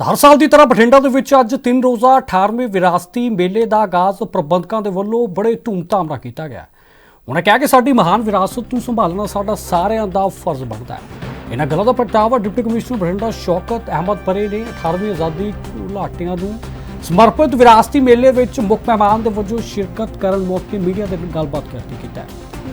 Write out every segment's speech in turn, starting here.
ਤਾਂ ਹਰ ਸਾਲ ਦੀ ਤਰ੍ਹਾਂ ਬਠਿੰਡਾ ਦੇ ਵਿੱਚ ਅੱਜ ਤਿੰਨ ਰੋਜ਼ਾ 18ਵੇਂ ਵਿਰਾਸਤੀ ਮੇਲੇ ਦਾ ਆਗਾਜ਼ ਪ੍ਰਬੰਧਕਾਂ ਦੇ ਵੱਲੋਂ ਬੜੇ ਧੂਮਧਾਮ ਨਾਲ ਕੀਤਾ ਗਿਆ ਉਹਨਾਂ ਕਿਹਾ ਕਿ ਸਾਡੀ ਮਹਾਨ ਵਿਰਾਸਤ ਨੂੰ ਸੰਭਾਲਣਾ ਸਾਡਾ ਸਾਰਿਆਂ ਦਾ ਫਰਜ਼ ਬਣਦਾ ਹੈ। ਇਹਨਾਂ ਗੱਲਾਂ ਦਾ ਪ੍ਰਗਟਾਵਾ ਡਿਪਟੀ ਕਮਿਸ਼ਨਰ ਬਠਿੰਡਾ ਸ਼ੌਕਤ ਅਹਿਮਦ ਪਰੇ ਨੇ 18ਵੀਂ ਆਜ਼ਾਦੀ ਘੁਲਾਟੀਆਂ ਨੂੰ ਸਮਰਪਿਤ ਵਿਰਾਸਤੀ ਮੇਲੇ ਵਿੱਚ ਮੁੱਖ ਮਹਿਮਾਨ ਦੇ ਵਜੋਂ ਸ਼ਿਰਕਤ ਕਰਨ ਮੌਕੇ ਮੀਡੀਆ ਦੇ ਨਾਲ ਗੱਲਬਾਤ ਕਰਦੀ ਕੀਤਾ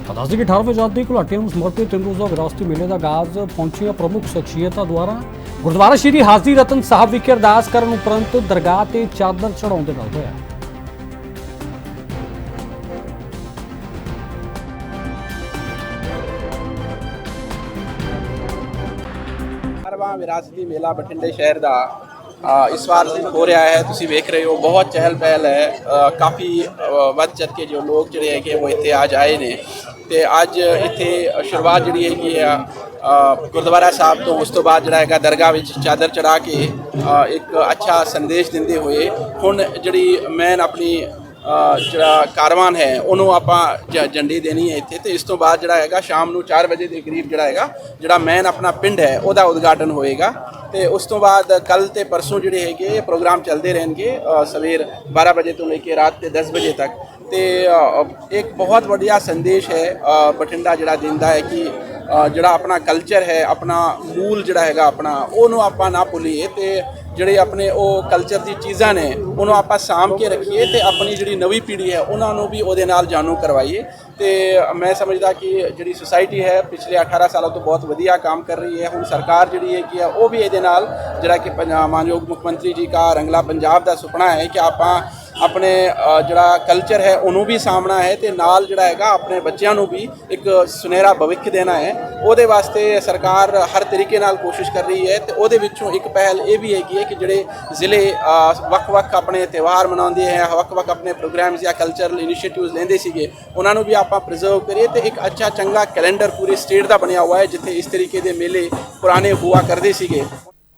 ਤਾਂ ਦੱਸ ਦਈਏ ਕਿ 18ਵੇਂ ਆਜ਼ਾਦੀ ਘੁਲਾਟੀਆਂ ਨੂੰ ਸਮਰਪਿਤ ਤਿੰਨ ਰੋਜ਼ਾ ਵਿਰਾਸਤੀ ਮੇਲੇ ਦਾ ਆਗਾਜ਼ ਪਹੁੰਚੀਆਂ ਪ੍ਰਮੁੱਖ ਸ਼ਖਸੀਅਤਾਂ ਦੁਆਰਾ ਗੁਰਦੁਆਰਾ ਸ਼੍ਰੀ ਹਾਜ਼ਰੀ ਰਤਨ ਸਾਹਿਬ ਵਿਖੇ ਅਰਦਾਸ ਕਰਨ ਉਪਰੰਤ ਦਰਗਾਹ ਤੇ ਚਾਦਰ ਚੜਾਉਣ ਦੇ ਨਾਲ ਹੋਇਆ। ਵਿਰਾਸਤੀ ਮੇਲਾ ਬਠਿੰਡੇ ਸ਼ਹਿਰ ਦਾ ਅ, ਇਸ ਵਾਰ ਹੋ ਰਿਹਾ ਹੈ ਤੁਸੀਂ ਵੇਖ ਰਹੇ ਹੋ ਬਹੁਤ ਚਹਿਲ ਪਹਿਲ ਹੈ ਕਾਫੀ ਵੱਧ ਚੜ ਕੇ ਜੋ ਲੋਕ ਜਿਹੜੇ ਹੈਗੇ ਉਹ ਇੱਥੇ ਅੱਜ ਆਏ ਨੇ। ਤੇ ਅੱਜ ਇੱਥੇ ਸ਼ੁਰੂਆਤ ਜਿਹੜੀ ਹੈਗੀ ਆ ਗੁਰਦੁਆਰਾ ਸਾਹਿਬ ਤੋਂ ਉਸ ਤੋਂ ਬਾਅਦ ਜਿਹੜਾ ਹੈਗਾ ਦਰਗਾਹ ਵਿੱਚ ਚਾਦਰ ਚੜਾ ਕੇ ਇੱਕ ਅੱਛਾ ਸੰਦੇਸ਼ ਦਿੰਦੇ ਹੋਏ ਹੁਣ ਜਿਹੜੀ ਮੈਂ ਆਪਣੀ ਜਿਹੜਾ ਕਾਰਵਾਨ ਹੈ ਉਹਨੂੰ ਆਪਾਂ ਝ- ਝੰਡੀ ਦੇਣੀ ਹੈ ਇੱਥੇ। ਤੇ ਇਸ ਤੋਂ ਬਾਅਦ ਜਿਹੜਾ ਹੈਗਾ ਸ਼ਾਮ ਨੂੰ 4 ਵਜੇ ਦੇ ਕਰੀਬ ਜਿਹੜਾ ਹੈਗਾ ਜਿਹੜਾ ਮੈਨ ਆਪਣਾ ਪਿੰਡ ਹੈ ਉਹਦਾ ਉਦਘਾਟਨ ਹੋਏਗਾ। ਤੇ ਉਸ ਤੋਂ ਬਾਅਦ ਕੱਲ ਤੇ ਪਰਸੋਂ ਜਿਹੜੇ ਹੈਗੇ ਪ੍ਰੋਗਰਾਮ ਚੱਲਦੇ ਰਹਿਣਗੇ ਸਵੇਰ 12 ਵਜੇ ਤੋਂ ਲੈ ਕੇ ਰਾਤ ਦੇ 10 ਵਜੇ ਤੱਕ। ਤੇ ਇੱਕ ਬਹੁਤ ਵਧੀਆ ਸੰਦੇਸ਼ ਹੈ ਬਠਿੰਡਾ ਜਿਹੜਾ ਦਿੰਦਾ ਹੈ ਕਿ ਜਿਹੜਾ ਆਪਣਾ ਕਲਚਰ ਹੈ, ਆਪਣਾ ਮੂਲ ਜਿਹੜਾ ਹੈਗਾ ਆਪਣਾ, ਉਹਨੂੰ ਆਪਾਂ ਨਾ ਭੁੱਲੀਏ ਤੇ ਜਿਹੜੇ ਆਪਣੇ ਉਹ ਕਲਚਰ ਦੀ ਚੀਜ਼ਾਂ ਨੇ, ਉਹਨੂੰ ਆਪਾਂ ਸਾਂਭ ਕੇ ਰੱਖੀਏ ਤੇ ਆਪਣੀ ਜਿਹੜੀ ਨਵੀਂ ਪੀੜ੍ਹੀ ਹੈ, ਉਹਨਾਂ ਨੂੰ ਵੀ ਉਹਦੇ ਨਾਲ ਜਾਣੂ ਕਰਵਾਈਏ। ਤੇ ਮੈਂ ਸਮਝਦਾ ਕਿ ਜਿਹੜੀ ਸੁਸਾਇਟੀ ਹੈ, ਪਿਛਲੇ 18 ਸਾਲਾਂ ਤੋਂ ਬਹੁਤ ਵਧੀਆ ਕੰਮ ਕਰ ਰਹੀ ਹੈ। ਹੁਣ ਸਰਕਾਰ ਜਿਹੜੀ ਹੈ ਕਿ ਉਹ ਵੀ ਇਹਦੇ ਨਾਲ ਜਿਹੜਾ ਕਿ ਪੰਜਾਬ ਮਾਨਯੋਗ ਮੁੱਖ ਮੰਤਰੀ ਜੀ ਦਾ ਰੰਗਲਾ ਪੰਜਾਬ ਦਾ ਸੁਪਨਾ ਹੈ ਕਿ ਆਪਾਂ ਆਪਣੇ ਜਿਹੜਾ ਕਲਚਰ ਹੈ, ਉਹਨੂੰ ਵੀ ਸਾਹਮਣਾ ਹੈ ਤੇ ਨਾਲ ਜਿਹੜਾ ਹੈਗਾ ਆਪਣੇ ਬੱਚਿਆਂ ਨੂੰ ਵੀ ਇੱਕ ਸੁਨਹਿਰਾ ਭਵਿੱਖ ਦੇਣਾ ਹੈ। ਉਹਦੇ ਵਾਸਤੇ ਸਰਕਾਰ ਹਰ ਤਰੀਕੇ ਨਾਲ ਕੋਸ਼ਿਸ਼ ਕਰ ਰਹੀ ਹੈ ਤੇ ਉਹਦੇ ਵਿੱਚੋਂ ਇੱਕ ਪਹਿਲ ਇਹ ਵੀ ਹੈਗੀ ਹੈ ਕਿ ਜਿਹੜੇ ਜ਼ਿਲ੍ਹੇ ਵੱਖ-ਵੱਖ ਆਪਣੇ ਤਿਉਹਾਰ ਮਨਾਉਂਦੇ ਹੈ, ਵੱਖ-ਵੱਖ ਆਪਣੇ ਪ੍ਰੋਗਰਾਮਸ ਜਾਂ ਕਲਚਰਲ ਇਨੀਸ਼ੀਏਟਿਵਸ ਲੈਂਦੇ ਸੀਗੇ, ਉਹਨਾਂ ਨੂੰ ਵੀ ਆਪਾਂ ਪ੍ਰੀਜ਼ਰਵ ਕਰੀਏ ਤੇ ਇੱਕ ਅੱਛਾ ਚੰਗਾ ਕੈਲੰਡਰ ਪੂਰੀ ਸਟੇਟ ਦਾ ਬਣਿਆ ਹੋਇਆ ਹੈ, ਜਿੱਥੇ ਇਸ ਤਰੀਕੇ ਦੇ ਮੇਲੇ ਪੁਰਾਣੇ ਹੁਆ ਕਰਦੇ ਸੀਗੇ।